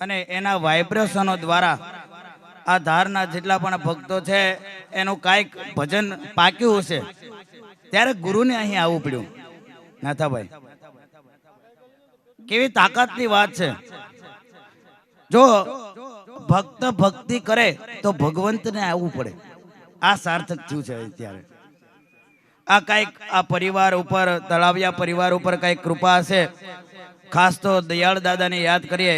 અને એના વાઇબ્રેશનો દ્વારા આ ધારના જેટલા પણ ભક્તો છે, એનું કાંઈક ભજન પાક્યું હશે, ત્યારે ગુરુને અહીં આવવું પડ્યું. નાથાભાઈ, કેવી તાકાતની વાત છે. જો ભક્ત ભક્તિ કરે તો ભગવંતને આવવું પડે. આ સાર્થક થયું છે અત્યારે આ કાંઈક આ પરિવાર ઉપર, તળાવિયા પરિવાર ઉપર કાંઈક કૃપા હશે. ખાસ તો દયાળ દાદાને યાદ કરીએ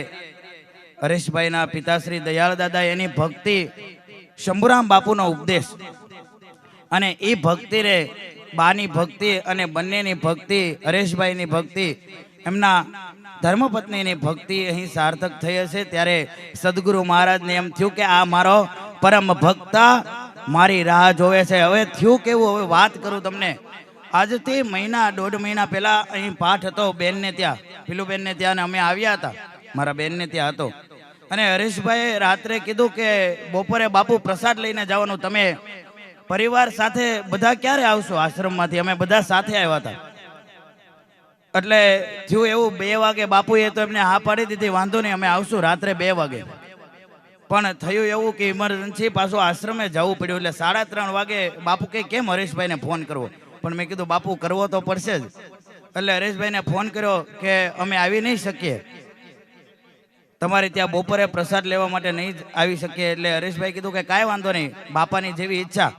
હરેશભાઈના પિતાશ્રી દયાળ દાદા એની ભક્તિ શંભુરામ બાપુનો ઉપદેશ. અને એ ભક્તિને, બાની ભક્તિ અને બંનેની ભક્તિ, હરેશભાઈની ભક્તિ, એમના ધર્મપત્નીની ભક્તિ અહીં સાર્થક થઈ હશે. ત્યારે સદગુરુ મહારાજને એમ થયું કે આ મારો પરમ ભક્ત મારી રાહ જોવે છે. હવે થયું કેવું? હવે વાત કરું તમને. આજથી મહિના, દોઢ મહિના પહેલાં અહીં પાઠ હતો બેનને ત્યાં. પીલુબેનને ત્યાં અમે આવ્યા હતા. મારા બેનને ત્યાં હતો. અને હરીશભાઈ રાત્રે કીધું કે બપોરે બાપુ પ્રસાદ લઈને જવાનું. તમે પરિવાર સાથે બધા ક્યારે આવશો આશ્રમમાંથી? અમે બધા સાથે આવ્યા હતા. એટલે થયું એવું, બે વાગે બાપુએ તો એમને હા પાડી દીધી, વાંધો નહીં, અમે આવશું રાત્રે બે વાગે. પણ થયું એવું કે ઇમરજન્સી પાછું આશ્રમે જવું પડ્યું, એટલે સાડા ત્રણ વાગે બાપુ કે કેમ હરેશભાઈને ફોન કરવો? પણ મેં કીધું, બાપુ, કરવો તો પડશે જ. એટલે હરેશભાઈને ફોન કર્યો કે, અમે આવી નહીં શકીએ. તમારે ત્યાં બપોરે પ્રસાદ લેવા માટે નહીં આવી શકીએ. એટલે હરેશભાઈ કીધું કે કાંઈ વાંધો નહીં, બાપાની જેવી ઈચ્છા.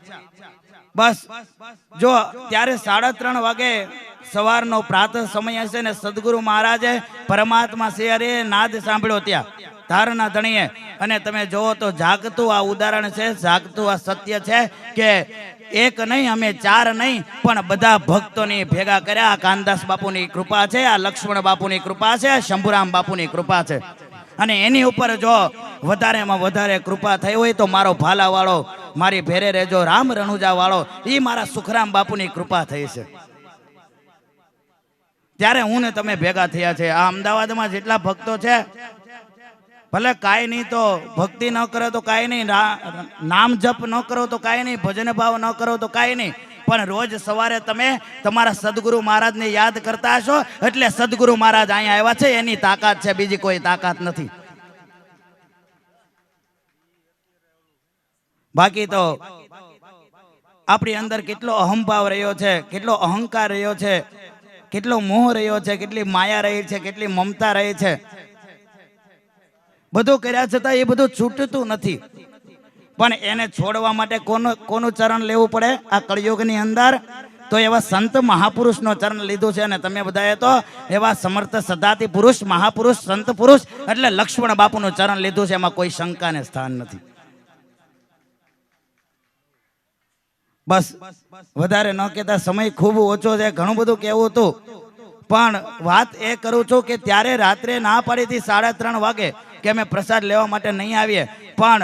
બસ, જો ત્યારે સાડા ત્રણ વાગે સવારનો પ્રાતઃ સમય હશે ને સદગુરુ મહારાજે પરમાત્મા શિયારે નાદ સાંભળ્યો ત્યાં. ધારના ધણીએ. અને તમે જોવો તો જાગતું આ ઉદાહરણ છે, જાગતું આ સત્ય છે કે એક નહીં, અમે ચાર નહીં, પણ બધા ભક્તોની ભેગા કર્યા. આ કાનદાસ બાપુની કૃપા છે, આ લક્ષ્મણ બાપુની કૃપા છે શંભુરામ બાપુની કૃપા છે. અને એની ઉપર જો વધારેમાં વધારે કૃપા થઈ હોય તો મારો ભાલાવાળો, મારી ભેરે રહેજો રામ રણુજા વાળો એ મારા સુખરામ બાપુની કૃપા થઈ છે. ત્યારે હું ને તમે ભેગા થયા છે. આ અમદાવાદમાં જેટલા ભક્તો છે, ભલે કાંઈ નહીં તો ભક્તિ ન કરો તો કાંઈ નહીં નામ જપ ન કરો તો કાંઈ નહીં, ભજન ભાવ ન કરો તો કાંઈ નહીં પણ રોજ સવારે તમે તમારા સદગુરુ મહારાજને યાદ કરતા હશો, એટલે સદગુરુ મહારાજ અહીંયા આવ્યા છે, એની તાકાત છે, બીજી કોઈ તાકાત નથી. બાકી તો આપણી અંદર કેટલો અહંભાવ રહ્યો છે, કેટલો અહંકાર રહ્યો છે, કેટલો મોહ રહ્યો છે, કેટલી માયા રહી છે, કેટલી મમતા રહી છે. બધું કર્યા છતાં એ બધું છૂટતું નથી. પણ એને છોડવા માટે કોનું કોનું ચરણ લેવું પડે? આ કળિયુગની અંદર. તો એવા સંત મહાપુરુષનો ચરણ લીધું છે અને તમે બધાએ તો એવા સમર્થ સદાતી પુરુષ, મહાપુરુષ, સંત પુરુષ એટલે લક્ષ્મણ બાપુનું ચરણ લીધું છે. એમાં કોઈ શંકાને સ્થાન નથી. બસ, વધારે ન કહેતા સમય ખૂબ ઓછો છે. ઘણું બધું કહેવું હતું. પણ વાત એ કરું છું કે ત્યારે રાત્રે ના પાડી હતી સાડા ત્રણ વાગે કે અમે પ્રસાદ લેવા માટે નહીં આવીએ. પણ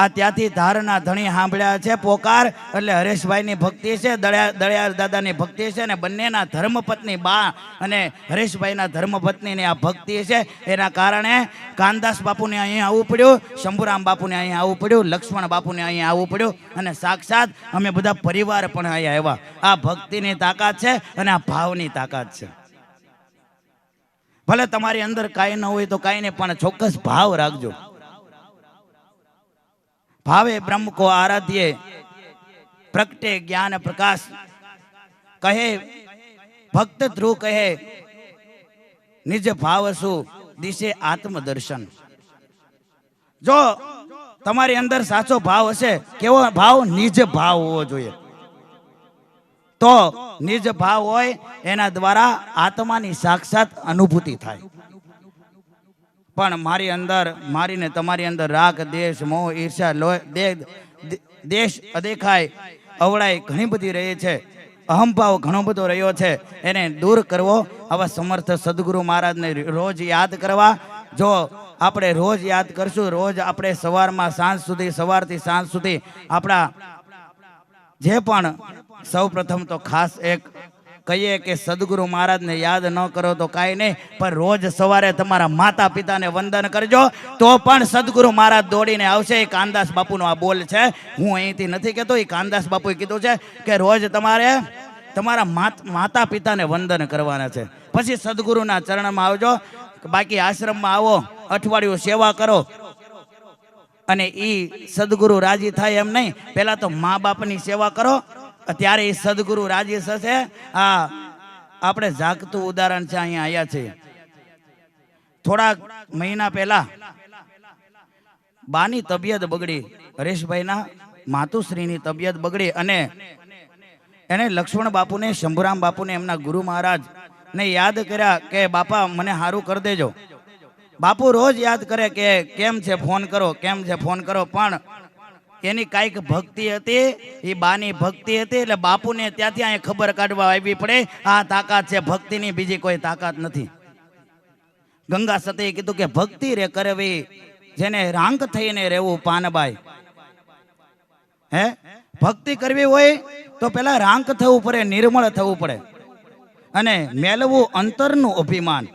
આ ત્યાંથી ધારના ધણી સાંભળ્યા છે, પોકાર. એટલે હરેશભાઈની ભક્તિ છે, દળિયા, દળિયાર દાદાની ભક્તિ છે અને બંનેના ધર્મપત્ની બા અને હરેશભાઈના ધર્મપત્નીની આ ભક્તિ છે. એના કારણે કાનદાસ બાપુને અહીં આવવું પડ્યું, શંભુરામ બાપુને અહીં આવવું પડ્યું, લક્ષ્મણ બાપુને અહીં આવવું પડ્યું અને સાક્ષાત અમે બધા પરિવાર પણ અહીંયા આવ્યા. આ ભક્તિની તાકાત છે અને આ ભાવની તાકાત છે. ભલે તમારી અંદર કાંઈ ન હોય તો કાંઈ નહીં પણ ચોક્કસ ભાવ રાખજો. બ્રહ્મ કો આરાધ્ય. પ્રગટે જ્ઞાન પ્રકાશ. કહે ભક્ત ધ્રુવ કહે, નિજ ભાવ શું દિશે આત્મદર્શન. જો તમારી અંદર સાચો ભાવ હશે, કેવો ભાવ? નિજ ભાવ હોવો જોઈએ. તો નિજ ભાવ હોય, એના દ્વારા આત્માની સાક્ષાત અનુભૂતિ થાય. પણ મારી અંદર, મારીને તમારી અંદર રાગ, દેશ, મોહ ઈર્ષા દેહ દેશ અદેખાય અવળાઈ ઘણી બધી રહી છે. અહંભાવ ઘણો બધો રહ્યો છે. એને દૂર કરવો. આવા સમર્થ સદગુરુ મહારાજને રોજ યાદ કરવા. જો આપણે રોજ યાદ કરશું, રોજ આપણે સવારમાં સાંજ સુધી, સવારથી સાંજ સુધી આપણા જે પણ સૌ તો ખાસ એક કહીએ કે સદગુરુ મહારાજને યાદ ન કરો તો કાંઈ નહીં, પણ રોજ સવારે તમારા માતા પિતાને વંદન કરજો. તો પણ સદગુરુ મહારાજ દોડીને આવશે. એ કાનદાસ બાપુનો આ બોલ છે. હું અહીંથી નથી કહેતો, એ કાનદાસ બાપુએ કીધું છે કે રોજ તમારે તમારા માત- પિતાને વંદન કરવાના છે. પછી સદગુરુના ચરણમાં આવજો. બાકી આશ્રમમાં આવો, અઠવાડિયું સેવા કરો. અને ઈ સદગુરુ રાજી થાય એમ નહીં. પહેલાં તો મા બાપની સેવા કરો. ત્યારે એ સદગુરુ રાજી થશે આ આપણે જાગતું ઉદાહરણ છે અહીંયા આવ્યા છે. થોડાક મહિના પહેલા બાની તબિયત બગડી, હરેશભાઈના માતુશ્રીની તબિયત બગડી અને એને લક્ષ્મણ બાપુને, શંભુરામ બાપુને એમના ગુરુ મહારાજ ને યાદ કર્યા કે, બાપા, મને સારું કરી દેજો. બાપુ રોજ યાદ કરે કે, કેમ છે? ફોન કરો, કેમ છે? ફોન કરો. પણ એની કાંઈક ભક્તિ હતી, એ બાની ભક્તિ હતી, એટલે બાપુને ત્યાંથી અહીંયા ખબર કાઢવા આવી પડે, આ તાકાત છે, ભક્તિની બીજી કોઈ તાકાત નથી. ગંગા સતીએ કીધું કે, ભક્તિ રે કરવી, જેને રાંક થઈને રહેવું પાનબાઈ. હે? ભક્તિ કરવી હોય, તો પેલા રાંક થવું પડે, નિર્મળ થવું પડે. અને મેળવું અંતરનું અભિમાન.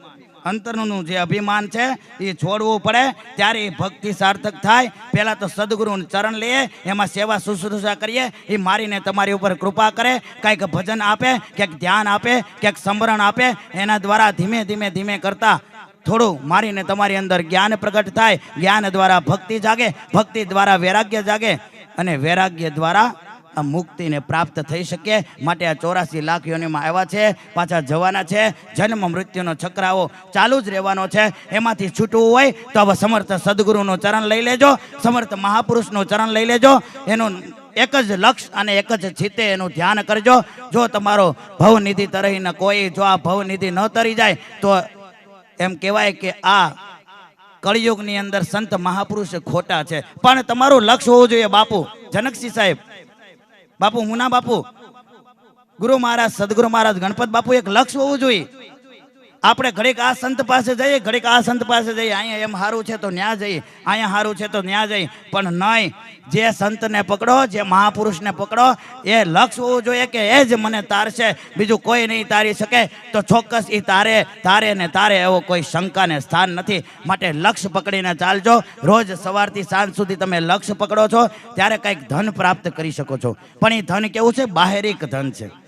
અંતરનું જે અભિમાન છે, એ છોડવું પડે. ત્યારે એ ભક્તિ સાર્થક થાય, પહેલાં તો સદગુરુનું ચરણ લઈએ, એમાં સેવા શુશ્રૂષા કરીએ, એ મારીને તમારી ઉપર કૃપા કરે, કાંઈક ભજન આપે, ક્યાંક ધ્યાન આપે, ક્યાંક સમરણ આપે, એના દ્વારા ધીમે ધીમે ધીમે કરતા થોડું મારીને તમારી અંદર જ્ઞાન પ્રગટ થાય, જ્ઞાન દ્વારા ભક્તિ જાગે, ભક્તિ દ્વારા વૈરાગ્ય જાગે, અને વૈરાગ્ય દ્વારા મુક્તિને પ્રાપ્ત થઈ શકે માટે આ ચોરાસી લાખ યોનિમાં આવ્યા છે, પાછા જવાના છે, જન્મ મૃત્યુનો છકરાવો ચાલુ જ રહેવાનો છે, એમાંથી છૂટવું હોય તો હવે સમર્થ સદગુરુનું ચરણ લઈ લેજો, સમર્થ મહાપુરુષનું ચરણ લઈ લેજો, એનું એક જ લક્ષ અને એક જ ચિત્તે એનું ધ્યાન કરજો, જો તમારો ભવનિધિ તરહીને કોઈ, જો આ ભવનિધિ ન તરી જાય, તો એમ કહેવાય કે આ કળિયુગની અંદર સંત મહાપુરુષ ખોટા છે. પણ તમારું લક્ષ્ય હોવું જોઈએ બાપુ, જનકસિંહ સાહેબ બાપુ મુના બાપુ? ગુરુ મહારાજ સદગુરુ મહારાજ ગણપત બાપુ એક લક્ષ્ય હોવું જોઈએ. આપણે ઘડીક આ સંત પાસે જઈએ, ઘડીક આ સંત પાસે જઈએ. અહીંયા એમ સારું છે તો ન્યા જઈએ. અહીંયા સારું છે તો ન્યા જઈએ. પણ નહીં, જે સંતને પકડો, જે મહાપુરુષને પકડો, એ લક્ષ્ય હોવું જોઈએ કે એ જ મને તારશે. બીજું કોઈ નહીં તારી શકે. તો ચોક્કસ એ તારે તારે ને તારે એવો કોઈ શંકાને સ્થાન નથી. માટે લક્ષ્ય પકડીને ચાલજો. રોજ સવારથી સાંજ સુધી તમે લક્ષ્ય પકડો છો. ત્યારે કંઈક ધન પ્રાપ્ત કરી શકો છો. પણ એ ધન કેવું છે? બાહેરિક ધન છે.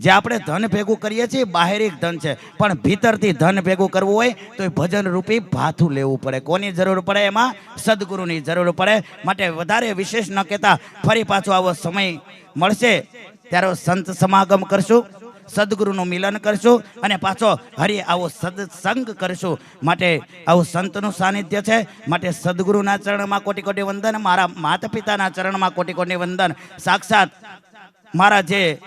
જે આપણે ધન ભેગું કરીએ છીએ બાહેરિક ધન છે. પણ ભીતરથી ધન ભેગું કરવું હોય, તો એ ભજન રૂપી ભાથું લેવું પડે. કોની જરૂર પડે એમાં? સદગુરુની જરૂર પડે. માટે વધારે વિશેષ ન કહેતા, ફરી પાછો આવો સમય મળશે, ત્યારે સંત સમાગમ કરશું, સદગુરુનું મિલન કરશું, અને પાછો હરી આવો સદસંગ કરશું. માટે આવું સંતનું સાનિધ્ય છે. માટે સદગુરુના ચરણમાં કોટી કોટી વંદન, મારા માતા પિતાના ચરણમાં કોટી કોટી વંદન. સાક્ષાત મારા જે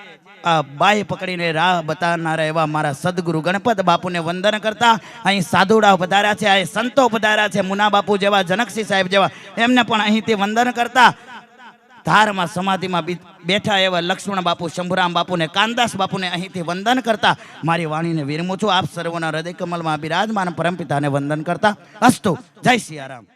આ બાય પકડીને રાહ બતાવનારા એવા મારા સદગુરુ ગણપત બાપુને વંદન કરતા અહીં સાધુડા પધાર્યા છે, અહીં સંતો પધાર્યા છે, મુના બાપુ જેવા, જનકસિંહ સાહેબ જેવા, એમને પણ અહીંથી વંદન કરતા ધારમાં સમાધિમાં બેઠા એવા લક્ષ્મણ બાપુ, શંભુરામ બાપુને, કાનદાસ બાપુને અહીંથી વંદન કરતા મારી વાણીને વિરમું છું. આપ સર્વના હૃદય કમલમાં બિરાજમાન પરમપિતાને વંદન કરતા અસ્તુ. જય સિયારામ.